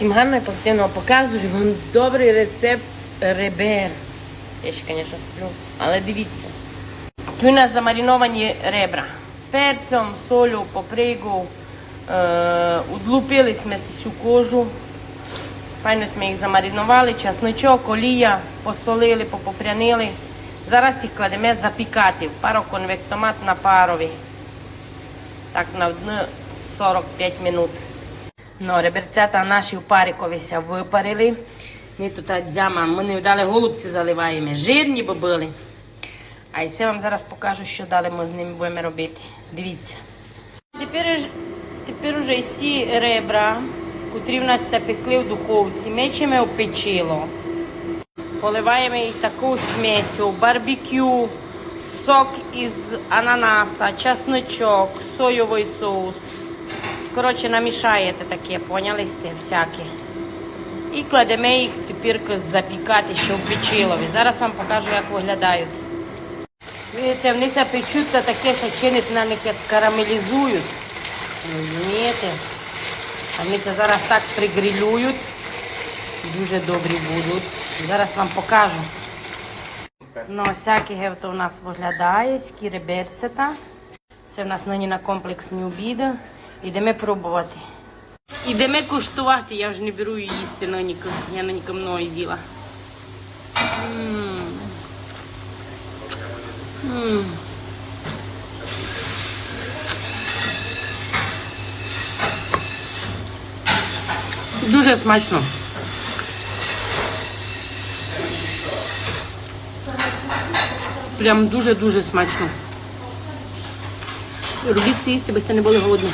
Всім і позитивного показую вам добрий рецепт ребер. Я ще, звісно, сплю, але дивіться. Тут у нас замариновані ребра. Перцем, солю, попригу. Е, удлупили ми всю кожу. Файно ми їх замаринували, часничок, олія, посолили, попопрянили. Зараз їх кладемо запікати в пароконвектомат на парові. Так на одну 45 минут. Ну, реберцята наші в паріковися випарили. Ми тут дзяма, ми не дали голубці заливаємо. Жирні бо були. А я вам зараз покажу, що далі ми з ними будемо робити. Дивіться. Тепер, тепер уже всі ребра, котрі в нас запекли в духовці, мечемо в печило. Поливаємо їх таку смесю, барбекю, сок із ананаса, чесночок, соєвий соус. Коротше, намішаєте таке, поняли сте, всякі. І кладемо їх тепер запікати ще в печилові. Зараз вам покажу, як виглядають. Видите, вони печуть та таке ся чинить на них як карамелізують. Розумієте? Вони ся зараз так пригрілюють. Дуже добрі будуть. Зараз вам покажу. Ну, всякі гевто у нас виглядає, скі реберцята. Це в нас нині на комплексні обіди. Йдемо пробувати. Йдемо куштувати, я вже не беру її їсти нині, я нині мною їла. М. М. Дуже смачно. Прям дуже-дуже смачно. Робіть це їсти, бо сте не були голодні.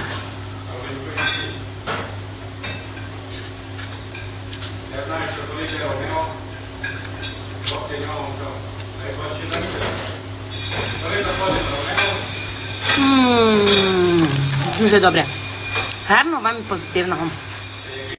Дуже добре. Гарно вам і позитивного.